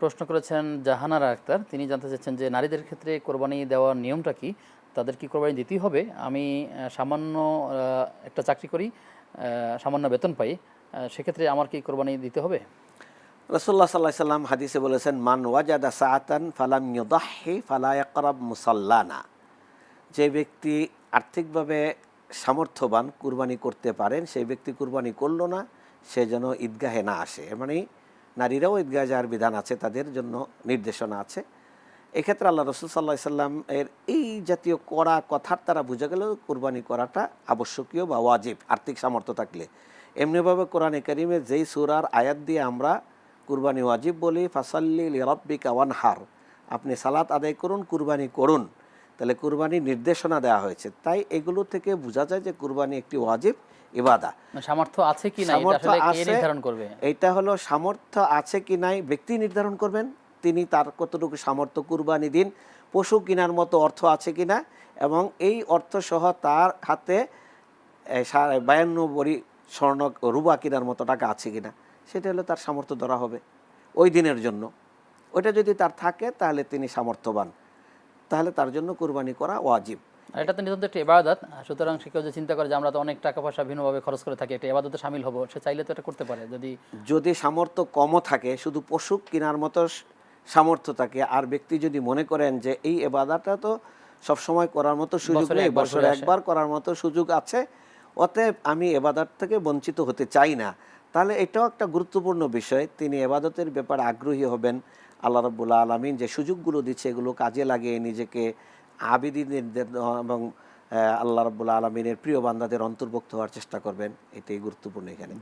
প্রশ্ন করেছেন জাহানারা আক্তার। তিনি জানতে চাচ্ছেন যে নারীদের ক্ষেত্রে কোরবানি দেওয়ার নিয়মটা কি? তাদের কি কোরবানি দিতেই হবে? আমি সামান্য একটা চাকরি করি সামান্য বেতন পাই সেক্ষেত্রে আমার কি কোরবানি দিতে হবে? রসুল্লাহ সাল্লাহ সাল্লাম হাদিসে বলেছেন, মান ওয়াজাদা সাআতান ফালাম ইউদাহি ফালা ইয়াকরাব মুসাল্লানা। যে ব্যক্তি আর্থিকভাবে সামর্থ্যবান কুরবানি করতে পারেন, সেই ব্যক্তি কুরবানি করল না, সে যেন ঈদগাহে না আসে। মানে নারীরাও ঈদগাহে যাওয়ার বিধান আছে, তাদের জন্য নির্দেশনা আছে। এক্ষেত্রে আল্লাহ রসুল সাল্লাহ সাল্লাম এর এই জাতীয় কড়া কথার তারা বোঝা গেল কোরবানি করাটা আবশ্যকীয় বা ওয়াজিব, আর্থিক সামর্থ্য থাকলে। এমনিভাবে কোরআনে কারিমে যেই সুরার আয়াত দিয়ে আমরা কুরবানি ওয়াজিব বলি, ফাসাল্লি রব্বিকা ওয়ানহার, আপনি সালাত আদায় করুন, কুরবানি করুন। তাহলে কুরবানির নির্দেশনা দেওয়া হয়েছে। তাই এগুলো থেকে বোঝা যায় যে কুরবানি একটি ওয়াজিব ইবাদা। মানে সামর্থ্য আছে কি না এটা সামর্থ্য আছে নির্ধারণ করবে? এইটা হলো সামর্থ্য আছে কি নাই ব্যক্তি নির্ধারণ করবেন। তিনি তার কতটুকু সামর্থ্য কুরবানি দিন পশু কেনার মতো অর্থ আছে কিনা এবং এই অর্থ সহ তার হাতে বায়ান্ন বড়ি স্বর্ণ রুবা কেনার মতো টাকা আছে কিনা সেটা হলো তার সামর্থ্য ধরা হবে ওই দিনের জন্য। ওইটা যদি তার থাকে তাহলে তিনি সামর্থ্যবান। তাহলে তার জন্য কুরবানি করা ওয়াজিব। এটা তো নিতান্ত একটা এবাদত সুতরাং সে কেউ যে চিন্তা করে যে আমরা তো অনেক টাকা পয়সা ভিন্নভাবে খরচ করে থাকি একটা এবাদতে সামিল হব সে চাইলে তো এটা করতে পারে। যদি যদি সামর্থ্য কমও থাকে শুধু পশু কেনার মতো সামর্থ্য থাকে আর ব্যক্তি যদি মনে করেন যে এই এবাদাটা তো সব সময় করার মতো সুযোগ নেই বছরে একবার করার মতো সুযোগ আছে অতএব আমি এবাদাত থেকে বঞ্চিত হতে চাই না। তাহলে এটাও একটা গুরুত্বপূর্ণ বিষয়। তিনি এবাদতের ব্যাপারে আগ্রহী হবেন। আল্লাহ রব্বুল্লা আলমিন যে সুযোগগুলো দিচ্ছে এগুলো কাজে লাগিয়ে নিজেকে আবিদিনের এবং আল্লাহ রব্বুল্লা আলমিনের প্রিয় বান্দাদের অন্তর্ভুক্ত হওয়ার চেষ্টা করবেন। এটাই গুরুত্বপূর্ণ এখানে।